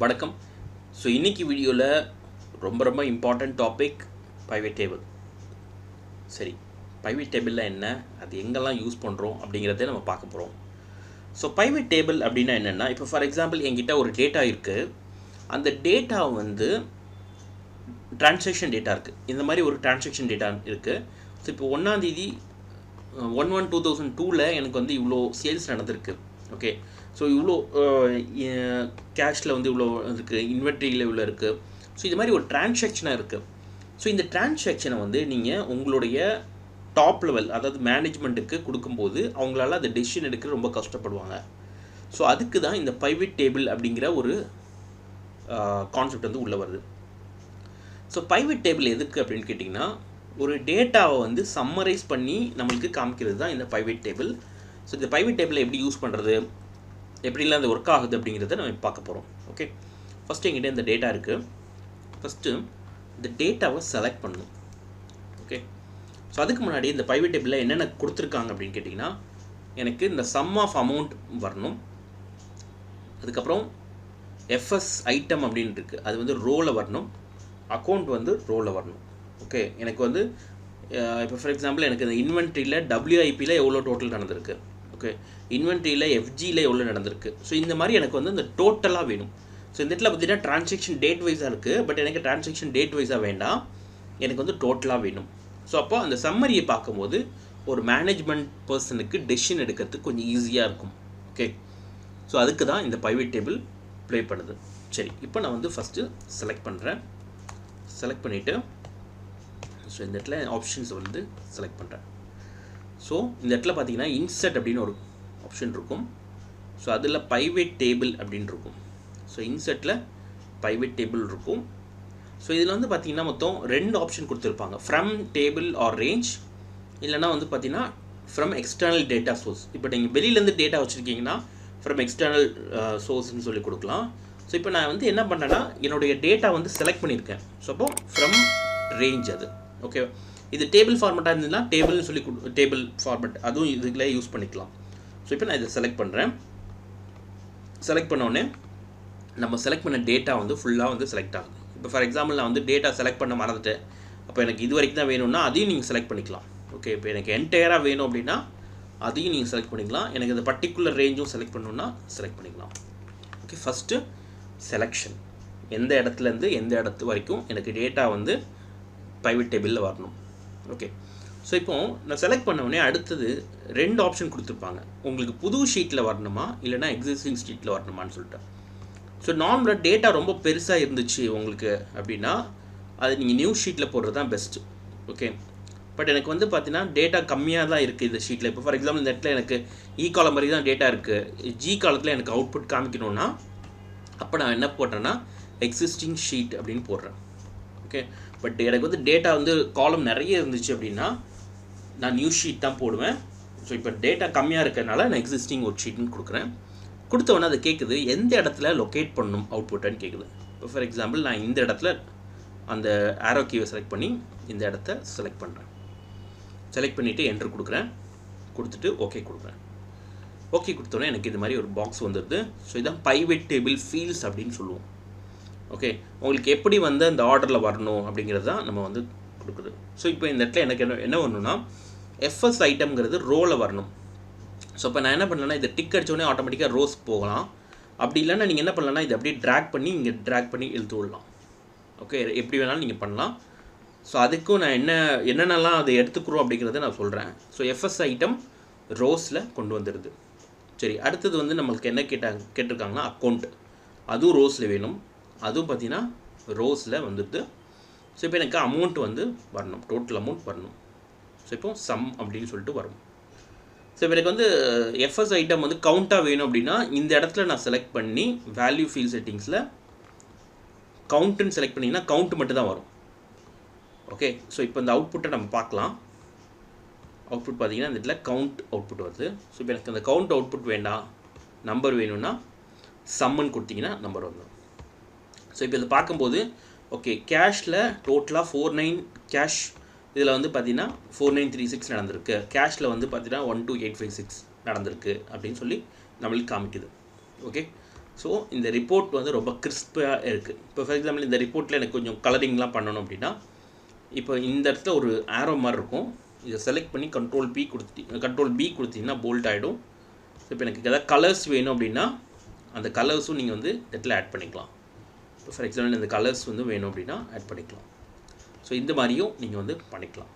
வணக்கம். ஸோ இன்னைக்கு வீடியோவில் ரொம்ப ரொம்ப இம்பார்ட்டண்ட் டாபிக் பைவேட் டேபிள் சரி பைவேட் டேபிளில் என்ன அது எங்கெல்லாம் யூஸ் பண்ணுறோம் அப்படிங்கிறத நம்ம பார்க்க போகிறோம் ஸோ பைவேட் டேபிள் அப்படின்னா என்னென்னா இப்போ ஃபார் எக்ஸாம்பிள் என்கிட்ட ஒரு டேட்டா இருக்குது அந்த டேட்டா வந்து டிரான்சாக்ஷன் டேட்டா இருக்குது இந்த மாதிரி ஒரு டிரான்சாக்ஷன் டேட்டா இருக்குது ஸோ இப்போ ஒன்றாந்தேதி ஒன் ஒன் டூ தௌசண்ட் டூவில் எனக்கு வந்து இவ்வளோ சேல்ஸ் நடந்திருக்கு. ஓகே ஸோ இவ்வளோ கேஷில் வந்து இவ்வளோ இருக்குது இன்வென்ட்ரியில் இவ்வளோ இருக்குது ஸோ இது மாதிரி ஒரு டிரான்சாக்ஷனாக இருக்குது ஸோ இந்த டிரான்சாக்ஷனை வந்து நீங்கள் உங்களுடைய டாப் லெவல் அதாவது மேனேஜ்மெண்ட்டுக்கு கொடுக்கும்போது அவங்களால அந்த டெசிஷன் எடுக்க ரொம்ப கஷ்டப்படுவாங்க. ஸோ அதுக்கு தான் இந்த பைவேட் டேபிள் அப்படிங்கிற ஒரு கான்செப்ட் வந்து உள்ளே வருது. ஸோ பைவேட் டேபிள் எதுக்கு அப்படின்னு கேட்டிங்கன்னா ஒரு டேட்டாவை வந்து சம்மரைஸ் பண்ணி நம்மளுக்கு காமிக்கிறது தான் இந்த பைவேட் டேபிள் ஸோ இந்த பைவேட் டேபிளை எப்படி யூஸ் பண்ணுறது எப்படிலாம் அது ஒர்க் ஆகுது அப்படிங்கிறத நம்ம பார்க்க போகிறோம் ஓகே ஃபஸ்ட்டு எங்கிட்ட இந்த டேட்டா இருக்குது ஃபஸ்ட்டு இந்த டேட்டாவை செலக்ட் பண்ணணும். ஓகே ஸோ அதுக்கு முன்னாடி இந்த பைவேட் டேபிளில் என்னென்ன கொடுத்துருக்காங்க அப்படின்னு கேட்டிங்கன்னா எனக்கு இந்த சம் ஆஃப் அமௌண்ட் வரணும். அதுக்கப்புறம் எஃப்எஸ் ஐட்டம் அப்படின்னு இருக்குது அது வந்து ரோவில் வரணும். அக்கௌண்ட் வந்து ரோவில் வரணும். ஓகே எனக்கு வந்து இப்போ ஃபார் எக்ஸாம்பிள் எனக்கு இந்த இன்வென்ட்ரியில் டபிள்யூஐபியில் எவ்வளோ டோட்டல் நடந்திருக்கு? ஓகே இன்வென்ட்ரியில் எஃப்ஜியில் எவ்வளோ நடந்திருக்கு? ஸோ இந்த மாதிரி எனக்கு வந்து இந்த டோட்டலாக வேணும். ஸோ இந்த இடத்துல பார்த்தீங்கன்னா டிரான்சாக்ஷன் டேட் வைஸாக இருக்குது பட் எனக்கு டிரான்சாக்ஷன் டேட் வைஸாக வேண்டாம். எனக்கு வந்து டோட்டலாக வேணும். ஸோ அப்போ அந்த சம்மரியை பார்க்கும்போது ஒரு மேனேஜ்மெண்ட் பர்சனுக்கு டெசிஷன் எடுக்கிறதுக்கு கொஞ்சம் ஈஸியாக இருக்கும். ஓகே ஸோ அதுக்கு தான் இந்த பைவேட் டேபிள் ப்ளே பண்ணுது. சரி இப்போ நான் வந்து ஃபஸ்ட்டு செலக்ட் பண்ணுறேன் செலக்ட் பண்ணிவிட்டு ஸோ இந்த இடத்துல ஆப்ஷன்ஸ் வந்து செலக்ட் பண்ணுறேன் ஸோ இந்த இடத்துல பார்த்தீங்கன்னா இன்சர்ட் அப்படின்னு ஒரு ஆப்ஷன் இருக்கும். ஸோ அதில் பைவேட் டேபிள் அப்படின்னு இருக்கும். ஸோ இன்சர்ட்டில் பைவேட் டேபிள் இருக்கும். ஸோ இதில் வந்து பார்த்தீங்கன்னா மொத்தம் ரெண்டு ஆப்ஷன் கொடுத்துருப்பாங்க. ஃப்ரம் டேபிள் ஆர் ரேஞ்ச் இல்லைனா வந்து பார்த்தீங்கன்னா ஃப்ரம் எக்ஸ்டர்னல் டேட்டா சோர்ஸ் இப்போ நீங்கள் வெளியிலேருந்து டேட்டா வச்சுருக்கீங்கன்னா ஃப்ரம் எக்ஸ்டர்னல் சோர்ஸ்னு சொல்லி கொடுக்கலாம். ஸோ இப்போ நான் வந்து என்ன பண்ணேன்னா என்னுடைய டேட்டா வந்து செலக்ட் பண்ணியிருக்கேன். ஸோ அப்போ ஃப்ரம் ரேஞ்ச் அது. ஓகே இது டேபிள் ஃபார்மெட்டாக இருந்ததுன்னா டேபிள்னு சொல்லி டேபிள் ஃபார்மெட் அதுவும் இதுக்குள்ளே யூஸ் பண்ணிக்கலாம். ஸோ இப்போ நான் இதை செலக்ட் பண்ணுறேன் செலக்ட் பண்ணோடனே நம்ம செலக்ட் பண்ண டேட்டா வந்து ஃபுல்லாக வந்து செலக்ட் ஆகுது. இப்போ ஃபார் எக்ஸாம்பிள் நான் வந்து டேட்டா செலக்ட் பண்ண மறந்துட்டேன். அப்போ எனக்கு இது வரைக்கும் தான் வேணும்னா அதையும் நீங்கள் செலக்ட் பண்ணிக்கலாம். ஓகே இப்போ எனக்கு என்டையராக வேணும் அப்படின்னா அதையும் நீங்கள் செலக்ட் பண்ணிக்கலாம். எனக்கு இந்த பர்டிகுலர் ரேஞ்சும் செலக்ட் பண்ணணுன்னா செலக்ட் பண்ணிக்கலாம். ஓகே ஃபஸ்ட்டு செலெக்ஷன் எந்த இடத்துலேருந்து எந்த இடத்து வரைக்கும் எனக்கு டேட்டா வந்து ப்ரைவேட் டேபிளில் வரணும். ஓகே ஸோ இப்போ நான் செலக்ட் பண்ண உடனே அடுத்தது ரெண்டு ஆப்ஷன் கொடுத்துருப்பாங்க. உங்களுக்கு புது ஷீட்டில் வரணுமா? இல்லைனா எக்ஸிஸ்டிங் ஷீட்டில் வரணுமான்னு சொல்லிட்டு. ஸோ நார்மலாக டேட்டா ரொம்ப பெருசாக இருந்துச்சு உங்களுக்கு அப்படின்னா அது நீங்கள் நியூ ஷீட்டில் போடுறது தான் பெஸ்ட்டு ஓகே பட் எனக்கு வந்து பார்த்தீங்கன்னா டேட்டா கம்மியாக தான் இருக்குது இந்த ஷீட்டில் இப்போ ஃபார் எக்ஸாம்பிள் இந்த இடத்துல எனக்கு e இ காலம் மாதிரி தான் டேட்டா இருக்குது ஜி காலத்தில் எனக்கு அவுட்புட் காமிக்கணும்னா அப்போ நான் என்ன போடுறேன்னா எக்ஸிஸ்டிங் ஷீட் அப்படின்னு போடுறேன். ஓகே. பட் எனக்கு வந்து டேட்டா வந்து காலம் நிறைய இருந்துச்சு அப்படின்னா நான் நியூ ஷீட் தான் போடுவேன். ஸோ இப்போ டேட்டா கம்மியாக இருக்கிறனால நான் எக்ஸிஸ்டிங் ஒரு ஷீட்னு கொடுக்குறேன். கொடுத்தவொடனே அது கேட்குது எந்த இடத்துல லொக்கேட் பண்ணணும் அவுட்புட்டுன்னு கேட்குது இப்போ ஃபார் எக்ஸாம்பிள் நான் இந்த இடத்துல அந்த ஆரோ கீவை செலக்ட் பண்ணி இந்த இடத்த செலக்ட் பண்ணுறேன் செலக்ட் பண்ணிவிட்டு என்ட்ரு கொடுக்குறேன். கொடுத்துட்டு ஓகே கொடுக்குறேன். ஓகே கொடுத்தோன்னே எனக்கு இது மாதிரி ஒரு பாக்ஸ் வந்துடுது ஸோ இதான் பைவேட் டேபிள் ஃபீல்ஸ் அப்படின்னு சொல்லுவோம். ஓகே உங்களுக்கு எப்படி வந்து அந்த ஆர்டரில் வரணும் அப்படிங்கிறது தான் நம்ம வந்து கொடுக்குது. ஸோ இப்போ இந்த இடத்துல எனக்கு என்ன என்ன வரணும்னா எஃப்எஸ் ஐட்டம்ங்கிறது ரோவில் வரணும். ஸோ இப்போ நான் என்ன பண்ணலன்னா இதை டிக் அடித்தோடனே ஆட்டோமேட்டிக்காக ரோஸ் போகலாம். அப்படி இல்லைன்னா நீங்கள் என்ன பண்ணலன்னா இதை அப்படியே ட்ராக் பண்ணி இங்கே ட்ராக் பண்ணி இழுத்து விடலாம். ஓகே எப்படி வேணாலும் நீங்கள் பண்ணலாம். ஸோ அதுக்கும் நான் என்ன என்னென்னலாம் அதை எடுத்துக்கிறோம் அப்படிங்கிறத நான் சொல்கிறேன் ஸோ எஃப்எஸ் ஐட்டம் ரோஸில் கொண்டு வந்துடுது. சரி அடுத்தது வந்து நம்மளுக்கு என்ன கேட்டாங்க கேட்டிருக்காங்கன்னா அக்கௌண்ட் அதுவும் ரோஸில் வேணும். அதுவும் பார்த்தீங்கன்னா ரோஸில் வந்துடுது ஸோ இப்போ எனக்கு அமௌண்ட் வந்து வரணும். டோட்டல் அமௌண்ட் வரணும். ஸோ இப்போ சம் அப்படின்னு சொல்லிட்டு வரும். ஸோ இப்போ எனக்கு வந்து எஃப்எஸ் ஐட்டம் வந்து கவுண்ட்டாக வேணும் அப்படின்னா இந்த இடத்துல நான் செலக்ட் பண்ணி வேல்யூ ஃபீல் செட்டிங்ஸில் கவுண்ட்டுன்னு செலக்ட் பண்ணிங்கன்னா கவுண்ட் மட்டும் தான் வரும். ஓகே ஸோ இப்போ இந்த அவுட்புட்டை நம்ம பார்க்கலாம். அவுட்புட் பார்த்தீங்கன்னா இந்த இடத்துல கவுண்ட் அவுட்புட் வருது. ஸோ இப்போ எனக்கு அந்த கவுண்ட் அவுட்புட் வேண்டாம். நம்பர் வேணும்னா சம்மன் கொடுத்தீங்கன்னா நம்பர் வந்துடும் ஸோ இப்போ இதை பார்க்கும்போது ஓகே கேஷில் டோட்டலாக ஃபோர் நைன் கேஷ் இதில் வந்து பார்த்தீங்கன்னா ஃபோர் நைன் த்ரீ சிக்ஸ் நடந்திருக்கு. கேஷில் வந்து பார்த்தீங்கன்னா one two eight five six நடந்திருக்கு அப்படின்னு சொல்லி நம்மளுக்கு காமிக்குது. ஓகே ஸோ இந்த ரிப்போர்ட் வந்து ரொம்ப கிறிஸ்பாக இருக்குது இப்போ ஃபார் எக்ஸாம்பிள் இந்த ரிப்போர்ட்டில் எனக்கு கொஞ்சம் கலரிங்லாம் பண்ணணும் அப்படின்னா இப்போ இந்த இடத்துல ஒரு ஆரோ மாதிரி இருக்கும். இதை செலக்ட் பண்ணி கண்ட்ரோல் பி கொடுத்து கண்ட்ரோல் பி கொடுத்தீங்கன்னா போல்ட் ஆகிடும் ஸோ இப்போ எனக்கு எதாவது கலர்ஸ் வேணும் அப்படின்னா அந்த கலர்ஸும் நீங்கள் வந்து இடத்துல ஆட் பண்ணிக்கலாம். ஃபார் எக்ஸாம்பிள் இந்த கலர்ஸ் வந்து வேணும் அப்படின்னா ஆட் பண்ணிக்கலாம். ஸோ இந்த மாதிரியும் நீங்கள் வந்து பண்ணிக்கலாம்.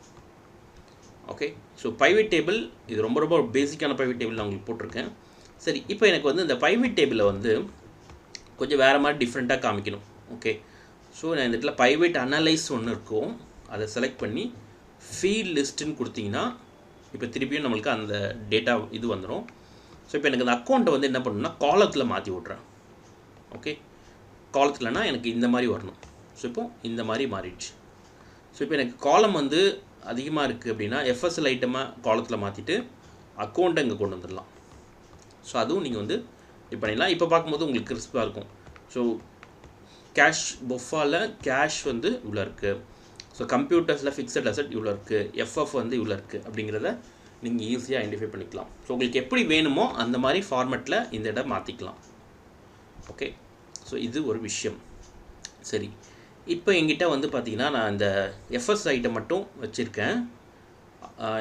ஓகே ஸோ பைவேட் டேபிள் இது ரொம்ப ரொம்ப பேசிக்கான பைவேட் டேபிள் நான் உங்களுக்கு போட்டிருக்கேன். சரி இப்போ எனக்கு வந்து இந்த பைவேட் டேபிளில் வந்து கொஞ்சம் வேறு மாதிரி டிஃப்ரெண்ட்டாக காமிக்கணும். ஓகே ஸோ நான் இந்த இடத்துல பைவேட் அனலைஸ் ஒன்று இருக்கும் அதை செலக்ட் பண்ணி ஃபீல்ட் லிஸ்ட்டுன்னு கொடுத்தீங்கன்னா இப்போ திருப்பியும் நம்மளுக்கு அந்த டேட்டா இது வந்துடும் ஸோ இப்போ எனக்கு அந்த அக்கௌண்ட்டை வந்து என்ன பண்ணணும்னா காலத்தில் மாற்றி விட்றேன் ஓகே காலத்தில்னா எனக்கு இந்த மாதிரி வரணும். ஸோ இப்போ இந்த மாதிரி மாறிடுச்சு. ஸோ இப்போ எனக்கு காலம் வந்து அதிகமாக இருக்குது அப்படின்னா எஃப்எஸ்எல் ஐட்டமாக காலத்தில் மாற்றிட்டு அக்கௌண்ட்டை இங்கே கொண்டு வந்துடலாம். ஸோ அதுவும் நீங்கள் வந்து இது பண்ணிடலாம். இப்போ பார்க்கும்போது உங்களுக்கு கிறிஸ்பாக இருக்கும். ஸோ கேஷ் பொஃபாவில் கேஷ் வந்து இவ்வளோ இருக்குது ஸோ கம்ப்யூட்டர்ஸில் ஃபிக்ஸட் அசட் இவ்வளோ இருக்குது எஃப்எஃப் வந்து இவ்வளோ இருக்குது அப்படிங்கிறத நீங்கள் ஈஸியாக ஐடென்டிஃபை பண்ணிக்கலாம். ஸோ உங்களுக்கு எப்படி வேணுமோ அந்த மாதிரி ஃபார்மெட்டில் இந்த இடம் மாற்றிக்கலாம் ஓகே ஸோ இது ஒரு விஷயம். சரி. இப்போ எங்கிட்ட வந்து பார்த்திங்கன்னா நான் இந்த எஃப்எஸ் ஐட்டம் மட்டும் வச்சுருக்கேன்.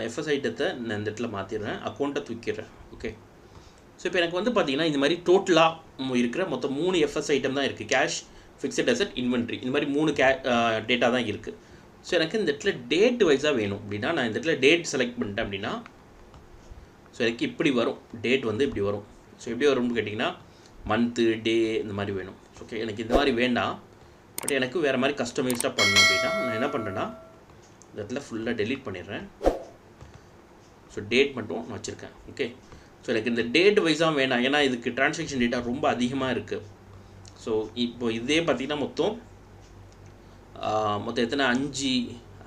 எஃப்எஸ் ஐட்டத்தை நான் இந்த இடத்துல மாற்றிடுறேன் அக்கௌண்ட்டை தூக்கிடுறேன். ஓகே ஸோ இப்போ எனக்கு வந்து பார்த்திங்கன்னா இந்த மாதிரி டோட்டலாக இருக்கிற மொத்தம் மூணு எஃப்எஸ் ஐட்டம் தான் இருக்குது கேஷ் ஃபிக்ஸட் அசட் இன்வென்ட்ரி இந்த மாதிரி மூணு கே டேட்டா தான் இருக்குது ஸோ எனக்கு இந்த இடத்துல டேட் வைஸாக வேணும் அப்படின்னா நான் இந்த இடத்துல டேட் செலக்ட் பண்ணிட்டேன் அப்படின்னா ஸோ எனக்கு இப்படி வரும். டேட் வந்து இப்படி வரும். ஸோ எப்படி வரும்னு கேட்டிங்கன்னா மந்த்து டே இந்த மாதிரி வேணும். ஓகே எனக்கு இந்த மாதிரி வேண்டாம். பட் எனக்கு வேறு மாதிரி கஸ்டமைஸ்டாக பண்ணணும் அப்படின்னா நான் என்ன பண்ணுறேன்னா இந்த இடத்துல ஃபுல்லாக டெலீட் பண்ணிடுறேன். ஸோ டேட் மட்டும் நான் வச்சுருக்கேன். ஓகே ஸோ எனக்கு இந்த டேட் வைஸாக வேணாம். ஏன்னா இதுக்கு டிரான்சாக்ஷன் டேட்டா ரொம்ப அதிகமாக இருக்குது ஸோ இப்போ இதே பார்த்திங்கன்னா மொத்தம் மொத்தம் எத்தனை? அஞ்சு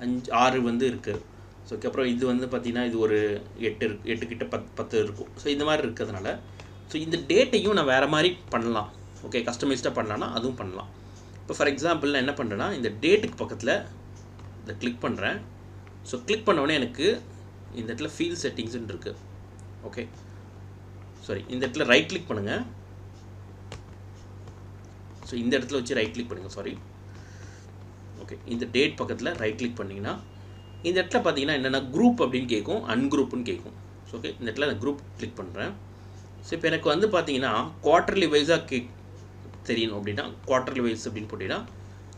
அஞ்சு ஆறு வந்து இருக்குது ஸோ அதுக்கப்புறம் இது வந்து பார்த்திங்கன்னா இது ஒரு எட்டு இருக்கு. எட்டு கிட்ட பத் பத்து இருக்கும். ஸோ இந்த மாதிரி இருக்கிறதுனால ஸோ இந்த டேட்டையும் நான் வேறு மாதிரி பண்ணலாம். ஓகே கஸ்டமைஸ்டாக பண்ணலான்னா அதுவும் பண்ணலாம். இப்போ ஃபார் எக்ஸாம்பிள் நான் என்ன பண்ணுறேன்னா இந்த டேட்டுக்கு பக்கத்தில் இதை கிளிக் பண்ணுறேன் ஸோ கிளிக் பண்ணோடனே எனக்கு இந்த இடத்துல ஃபீல் செட்டிங்ஸ்னு இருக்குது ஓகே சாரி இந்த இடத்துல ரைட் கிளிக் பண்ணுங்கள் ஸோ இந்த இடத்துல வச்சு ரைட் கிளிக் பண்ணுங்கள் சாரி ஓகே இந்த டேட் பக்கத்தில் ரைட் கிளிக் பண்ணிங்கன்னா இந்த இடத்துல பார்த்தீங்கன்னா என்னென்னா குரூப் அப்படின்னு கேட்கும் அன்குரூப்னு கேட்கும். ஸோ ஓகே இந்த இடத்துல நான் குரூப் கிளிக் பண்ணுறேன் ஸோ இப்போ எனக்கு வந்து பார்த்தீங்கன்னா குவார்டர்லி வைஸாக கே தெரியணும் அப்படின்னா குவார்டர்லி வைஸ் அப்படின்னு போட்டிங்கன்னா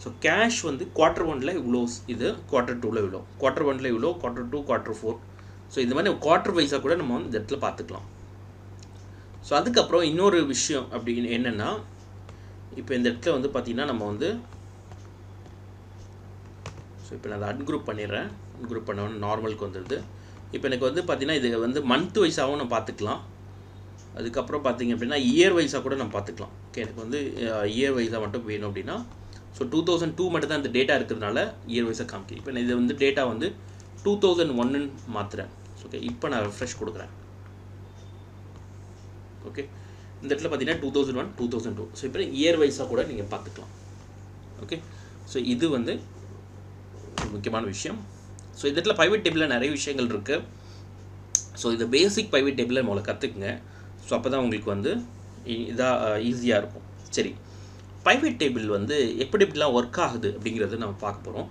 ஸோ கேஷ் வந்து குவார்டர் ஒனில் இவ்வளோ இது குவார்டர் டூவில் இவ்வளோ குவார்டர் ஒனில் இவ்வளோ quarter two quarter four so இந்த மாதிரி குவார்டர் வைஸாக கூட நம்ம வந்து இந்த இடத்துல பார்த்துக்கலாம். ஸோ அதுக்கப்புறம் இன்னொரு விஷயம் அப்படின்னு என்னென்னா இப்போ இந்த இடத்துல வந்து பார்த்திங்கன்னா நம்ம வந்து ஸோ இப்போ நான் அதை அன்குரூப் பண்ணிடுறேன். அன்குரூப் பண்ணவொன்னு நார்மலுக்கு வந்துடுது. இப்போ எனக்கு வந்து பார்த்திங்கன்னா இது வந்து மந்த் வைஸாகவும் நான் பார்த்துக்கலாம். அதுக்கப்புறம் பார்த்திங்க அப்படின்னா இயர் வைஸாக கூட நம்ம பார்த்துக்கலாம். ஓகே எனக்கு வந்து இயர் வைஸாக மட்டும் வேணும் அப்படின்னா ஸோ டூ தௌசண்ட் டூ மட்டும் தான் இந்த டேட்டா இருக்கிறதுனால இயர் வைஸாக காமிக்கும் இப்போ இது வந்து டேட்டா வந்து டூ தௌசண்ட் ஒன்னு மாற்றுறேன் ஓகே இப்போ நான் ரெஃப்ரெஷ் கொடுக்குறேன். ஓகே இந்த இடத்துல பார்த்தீங்கன்னா two thousand one two thousand two so இப்போ இயர் வைஸாக கூட நீங்கள் பார்த்துக்கலாம். ஓகே ஸோ இது வந்து முக்கியமான விஷயம். ஸோ இந்த இடத்துல பைவேட் டேபிளில் நிறைய விஷயங்கள் இருக்குது ஸோ இந்த பேசிக் பைவேட் டேபிளில் நம்மளை கற்றுக்குங்க ஸோ அப்போ தான் உங்களுக்கு வந்து இதாக ஈஸியாக இருக்கும். சரி. பைவேட் டேபிள் வந்து எப்படி எப்படிலாம் ஒர்க் ஆகுது அப்படிங்கிறத நம்ம பார்க்க போகிறோம்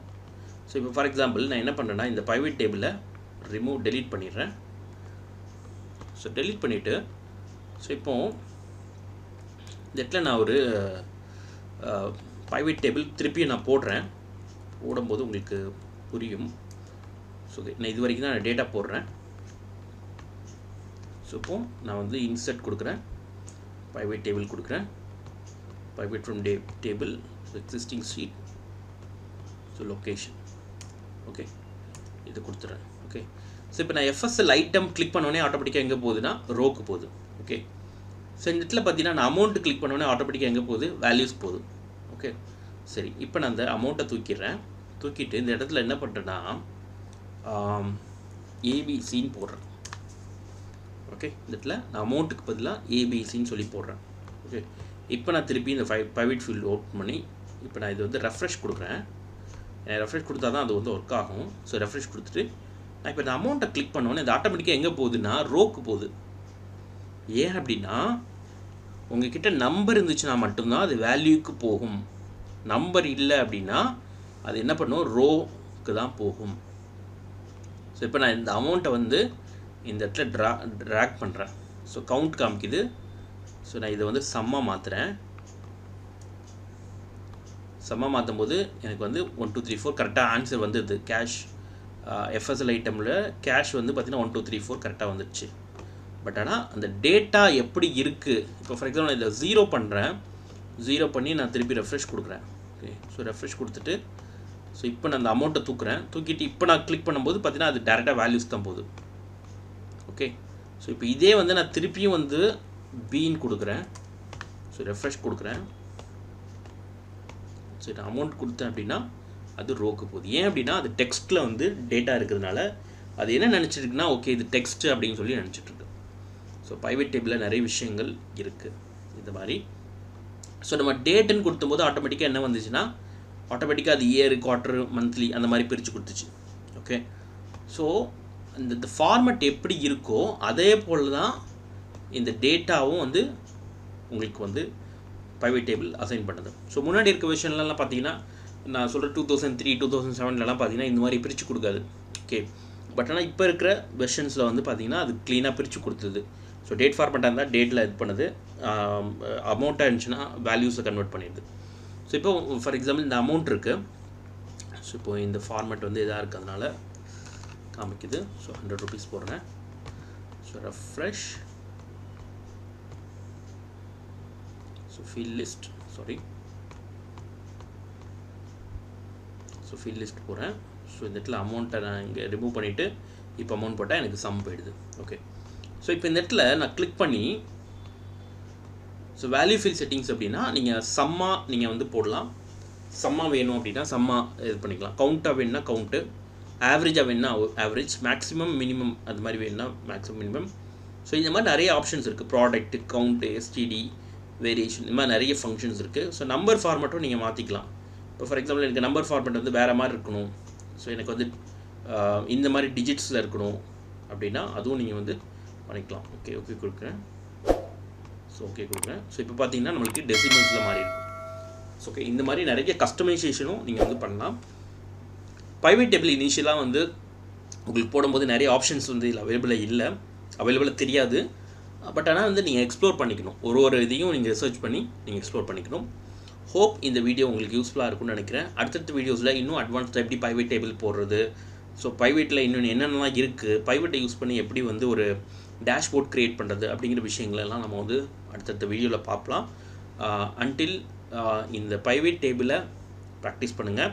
ஸோ இப்போ ஃபார் எக்ஸாம்பிள் நான் என்ன பண்ணுறேன்னா இந்த பைவேட் டேபிளை ரிமூவ் டெலீட் பண்ணிடுறேன். ஸோ டெலீட் பண்ணிவிட்டு ஸோ இப்போது இந்த இடத்துல நான் ஒரு பைவேட் டேபிள் திருப்பி நான் போடுறேன். போடும்போது உங்களுக்கு புரியும். ஸோ நான் இது வரைக்கும் தான் நான் டேட்டா போடுறேன். ஸோ நான் வந்து இன்சர்ட் கொடுக்குறேன். ப்ரைவேட் டேபிள் கொடுக்குறேன். Private from the table so existing street so location okay இது கொடுத்துட்றேன் ஓகே ஸோ இப்போ நான் எஃப்எஸ்எல் ஐட்டம் கிளிக் பண்ணோடனே ஆட்டோமேட்டிக்காக எங்கே போகுதுன்னா ரோக்கு போகுது. ஓகே ஸோ இந்த இடத்துல பார்த்தீங்கன்னா நான் அமௌண்ட் கிளிக் பண்ணோடனே ஆட்டோமேட்டிக்காக எங்கே போகுது? வேல்யூஸ் போகுது. ஓகே சரி. இப்போ நான் அந்த அமௌண்ட்டை தூக்கிடுறேன். தூக்கிட்டு இந்த இடத்துல என்ன பண்ணுறேன்னா ஏபிசின்னு um, போடுறேன். ஓகே இந்த இடத்துல நான் அமௌண்ட்டுக்கு பதிலாக ஏபிசின்னு சொல்லி போடுறேன். ஓகே இப்போ நான் திருப்பி இந்த ஃபை ப்ரைவேட் ஃபீல்டு ஓப்பன் பண்ணி இப்போ நான் இது வந்து ரெஃப்ரெஷ் கொடுக்குறேன். ரெஃப்ரெஷ் கொடுத்தா தான் அது வந்து ஒர்க் ஆகும். ஸோ ரெஃப்ரெஷ் கொடுத்துட்டு நான் இப்போ இந்த அமௌண்ட்டை கிளிக் பண்ணோன்னே இது ஆட்டோமேட்டிக்காக எங்கே போகுதுன்னா ரோக்கு போகுது. ஏன் அப்படின்னா உங்ககிட்ட நம்பர் இருந்துச்சுன்னா மட்டும்தான் அது வேல்யூக்கு போகும். நம்பர் இல்லை அப்படின்னா அது என்ன பண்ணும்? ரோக்கு தான் போகும். ஸோ இப்போ நான் இந்த அமௌண்ட்டை வந்து இந்த இடத்துல ட்ரா ட்ராக் பண்ணுறேன் ஸோ கவுண்ட் காமிக்குது. ஸோ நான் இதை வந்து சம்மாக மாற்றுறேன் சம்மாக மாற்றும் போது எனக்கு வந்து ஒன் டூ த்ரீ ஃபோர் கரெக்டாக ஆன்சர் வந்துடுது கேஷ் எஃப்எஸ்எல் ஐட்டமில் கேஷ் வந்து பார்த்திங்கன்னா ஒன் டூ த்ரீ ஃபோர் கரெக்டாக வந்துடுச்சு பட் ஆனால் அந்த டேட்டா எப்படி இருக்குது இப்போ ஃபார் எக்ஸாம்பிள் நான் இதை ஜீரோ பண்ணுறேன் ஜீரோ பண்ணி நான் திருப்பி ரெஃப்ரெஷ் கொடுக்குறேன். ஓகே ஸோ ரெஃப்ரெஷ் கொடுத்துட்டு ஸோ இப்போ நான் அந்த அமௌண்ட்டை தூக்குறேன். தூக்கிட்டு இப்போ நான் கிளிக் பண்ணும்போது பார்த்தீங்கன்னா அது டேரெக்டாக வேல்யூஸ் தான் போகுது. ஓகே ஸோ இப்போ இதே வந்து நான் திருப்பியும் வந்து பீன் கொடுக்குறேன். ஸோ ரெஃப்ரெஷ் கொடுக்குறேன். ஸோ நான் அமௌண்ட் கொடுத்தேன் அப்படின்னா அது ரோக்கு போகுது. ஏன் அப்படின்னா அது டெக்ஸ்ட்டில் வந்து டேட்டா இருக்கிறதுனால அது என்ன நினச்சிருக்குன்னா ஓகே இது டெக்ஸ்ட்டு அப்படின்னு சொல்லி நினச்சிட்ருக்கு ஸோ ப்ரைவேட் டேபிளில் நிறைய விஷயங்கள் இருக்குது இந்த மாதிரி. ஸோ நம்ம டேட்டுன்னு கொடுத்தும்போது ஆட்டோமேட்டிக்காக என்ன வந்துச்சுன்னா ஆட்டோமேட்டிக்காக அது இயர் குவார்ட்டர் மந்த்லி அந்த மாதிரி பிரித்து கொடுத்துச்சு. ஓகே ஸோ இந்த இந்த ஃபார்மெட் எப்படி இருக்கோ அதே போல் தான் இந்த டேட்டாவும் வந்து உங்களுக்கு வந்து ப்ரைவேட் டேபிள் அசைன் பண்ணுது ஸோ முன்னாடி இருக்க விஷயம்லாம் பார்த்தீங்கன்னா நான் சொல்கிற two thousand three two thousand செவன்லலாம் பார்த்தீங்கன்னா இந்த மாதிரி பிரித்து கொடுக்காது. ஓகே பட் ஆனால் இப்போ இருக்கிற வெர்ஷன்ஸில் வந்து பார்த்தீங்கன்னா அது க்ளீனாக பிரித்து கொடுத்துது ஸோ டேட் ஃபார்மேட்டாக இருந்தால் டேட்டில் இது பண்ணுது. அமௌண்ட்டாக இருந்துச்சுன்னா வேல்யூஸை கன்வெர்ட் பண்ணிடுது. ஸோ இப்போ ஃபார் எக்ஸாம்பிள் இந்த அமௌண்ட் இருக்குது ஸோ இப்போ இந்த ஃபார்மேட் வந்து இதாக இருக்கிறதுனால காமிக்குது. ஸோ ஹண்ட்ரட் ருபீஸ் போடுறேன். So refresh so field list sorry so field list போகிறேன் ஸோ இந்த இடத்துல அமௌண்ட்டை நான் இங்கே ரிமூவ் பண்ணிவிட்டு இப்போ அமௌண்ட் போட்டால் எனக்கு சம் போயிடுது. ஓகே ஸோ இப்போ இந்த இடத்துல நான் கிளிக் பண்ணி ஸோ வேல்யூ ஃபீல் செட்டிங்ஸ் அப்படின்னா நீங்கள் சம்மா நீங்கள் வந்து போடலாம். சம்மா வேணும் அப்படின்னா சம்மா இது பண்ணிக்கலாம். கவுண்ட்டாக வேணும்னா கவுண்ட்டு ஆவரேஜாக வேணும்னா ஆவரேஜ் மேக்ஸிமம் மினிமம் அது மாதிரி வேணும்னா மேக்ஸிமம் மினிமம் ஸோ இந்த மாதிரி நிறைய ஆப்ஷன்ஸ் இருக்குது ப்ராடக்ட்டு கவுண்ட்டு எஸ்டிடி வேரியேஷன் இந்த மாதிரி நிறைய ஃபங்க்ஷன்ஸ் இருக்குது ஸோ நம்பர் ஃபார்மேட்டும் நீங்கள் மாற்றிக்கலாம் இப்போ ஃபார் எக்ஸாம்பிள் எனக்கு நம்பர் ஃபார்மேட் வந்து வேறு மாதிரி இருக்கணும். ஸோ எனக்கு வந்து இந்த மாதிரி டிஜிட்ஸில் இருக்கணும் அப்படின்னா அதுவும் நீங்கள் வந்து பண்ணிக்கலாம். ஓகே ஓகே கொடுக்குறேன். ஸோ ஓகே கொடுக்குறேன். ஸோ இப்போ பார்த்தீங்கன்னா நம்மளுக்கு டெசிமல்ஸில் மாறி இருக்கும் ஸோ ஓகே இந்த மாதிரி நிறைய கஸ்டமைசேஷனும் நீங்கள் வந்து பண்ணலாம். ப்ரைவேட் டேபிள் இனிஷியலாக வந்து உங்களுக்கு போடும்போது நிறைய ஆப்ஷன்ஸ் வந்து இதில் அவைலபிளாக இல்லை. அவைலபிளாக தெரியாது. பட் ஆனால் வந்து நீங்கள் எக்ஸ்ப்ளோர் பண்ணிக்கணும். ஒரு ஒரு இதையும் நீங்கள் ரிசர்ச் பண்ணி நீங்கள் எக்ஸ்ப்ளோர் பண்ணிக்கணும். ஹோப் இந்த வீடியோ உங்களுக்கு யூஸ்ஃபுல்லாக இருக்கும்னு நினைக்கிறேன். அடுத்தடுத்த வீடியோஸில் இன்னும் அட்வான்ஸ்டாக எப்படி ப்ரைவேட் டேபிள் போடுறது? ஸோ பைவேட்டில் இன்னொன்று என்னென்னலாம் இருக்குது ப்ரைவேட்டை யூஸ் பண்ணி எப்படி வந்து ஒரு டேஷ்போர்ட் க்ரியேட் பண்ணுறது அப்படிங்கிற விஷயங்களெல்லாம் நம்ம வந்து அடுத்தடுத்த வீடியோவில் பார்க்கலாம். அன்டில் இந்த ப்ரைவேட் டேபிளை ப்ராக்டிஸ் பண்ணுங்கள்